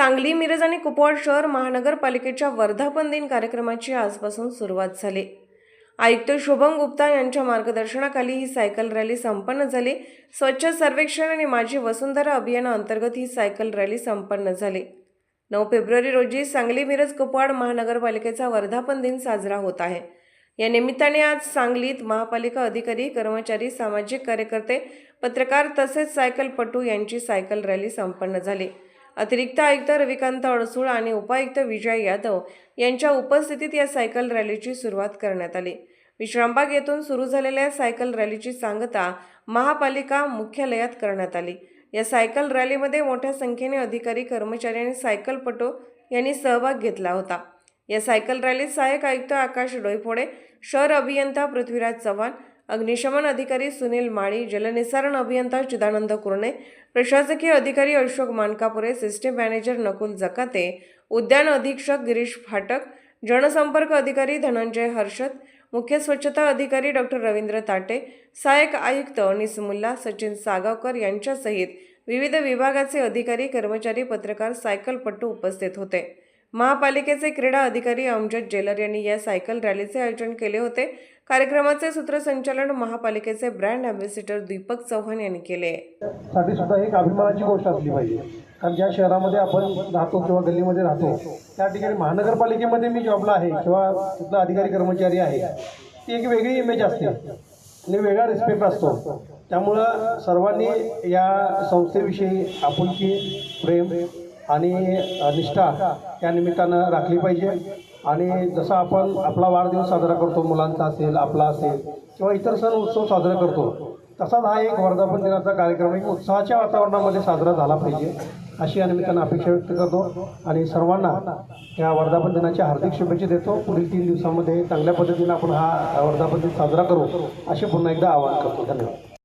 सांगली मिरज आणि कुपवाड शहर महानगरपालिकेच्या वर्धापन दिन कार्यक्रमाची आजपासून सुरुवात झाली. आयुक्त शुभम गुप्ता यांच्या मार्गदर्शनाखाली ही सायकल रॅली संपन्न झाली. स्वच्छ सर्वेक्षण आणि माझी वसुंधरा अभियानाअंतर्गत ही सायकल रॅली संपन्न झाली. नऊ फेब्रुवारी रोजी सांगली मिरज कुपवाड महानगरपालिकेचा वर्धापन दिन साजरा होत आहे. या निमित्ताने आज सांगलीत महापालिका अधिकारी कर्मचारी सामाजिक कार्यकर्ते पत्रकार तसेच सायकलपटू यांची सायकल रॅली संपन्न झाली. अतिरिक्त आयुक्त रविकांत अडसूळ आणि उपायुक्त विजय यादव यांच्या उपस्थितीत या सायकल रॅलीची सुरुवात करण्यात आली. विश्रामबाग येथून सुरू झालेल्या सायकल रॅलीची सांगता महापालिका मुख्यालयात करण्यात आली. या सायकल रॅलीमध्ये मोठ्या संख्येने अधिकारी कर्मचारी आणि सायकलपटो यांनी सहभाग घेतला होता. या सायकल रॅलीत सहाय्यक आयुक्त आकाश डोईफोडे शहर अभियंता पृथ्वीराज चव्हाण अग्निशमन अधिकारी सुनील माळी जलनिसारण अभियंता चिदानंद कुर्णे प्रशासकीय अधिकारी अशोक मानकापुरे सिस्टीम मॅनेजर नकुल जकाते उद्यान अधीक्षक गिरीश फाटक जनसंपर्क अधिकारी धनंजय हर्षद मुख्य स्वच्छता अधिकारी डॉक्टर रवींद्र ताटे सहाय्यक आयुक्त अनिस मुल्ला सचिन सागावकर यांच्यासहित विविध विभागाचे अधिकारी कर्मचारी पत्रकार सायकलपटू उपस्थित होते. महापालिकेचे क्रीडा अधिकारी अमजद जेलर यांनी या सायकल रॅलीचे आयोजन केले होते. कार्यक्रमाचे सूत्रसंचालन महापालिकेचे ब्रँड अँबॅसिडर दीपक चव्हाण यांनी केले. साठी सुद्धा एक अभिमानाची गोष्ट असली पाहिजे. कारण ज्या शहरामध्ये आपण राहतो किंवा गल्लीमध्ये राहतो त्या ठिकाणी महानगरपालिकेमध्ये मी जॉबला आहे किंवा तिथला अधिकारी कर्मचारी आहे ती एक वेगळी इमेज असते. आणि वेगळा रिस्पेक्ट असतो. त्यामुळं सर्वांनी या संस्थेविषयी आपुलकी प्रेम आणि निष्ठा त्या निमित्तानं राखली पाहिजे. आणि जसं आपण आपला वाढदिवस साजरा करतो मुलांचा असेल आपला असेल किंवा इतर सण उत्सव साजरा करतो तसाच हा एक वर्धापन दिनाचा कार्यक्रम एक उत्साहाच्या वातावरणामध्ये साजरा झाला पाहिजे अशी या निमित्तानं अपेक्षा व्यक्त करतो. आणि सर्वांना या वर्धापन दिनाच्या हार्दिक शुभेच्छा देतो. पुढील तीन दिवसामध्ये चांगल्या पद्धतीनं आपण हा वर्धापन दिन साजरा करू असे पुन्हा एकदा आवाहन करतो. धन्यवाद.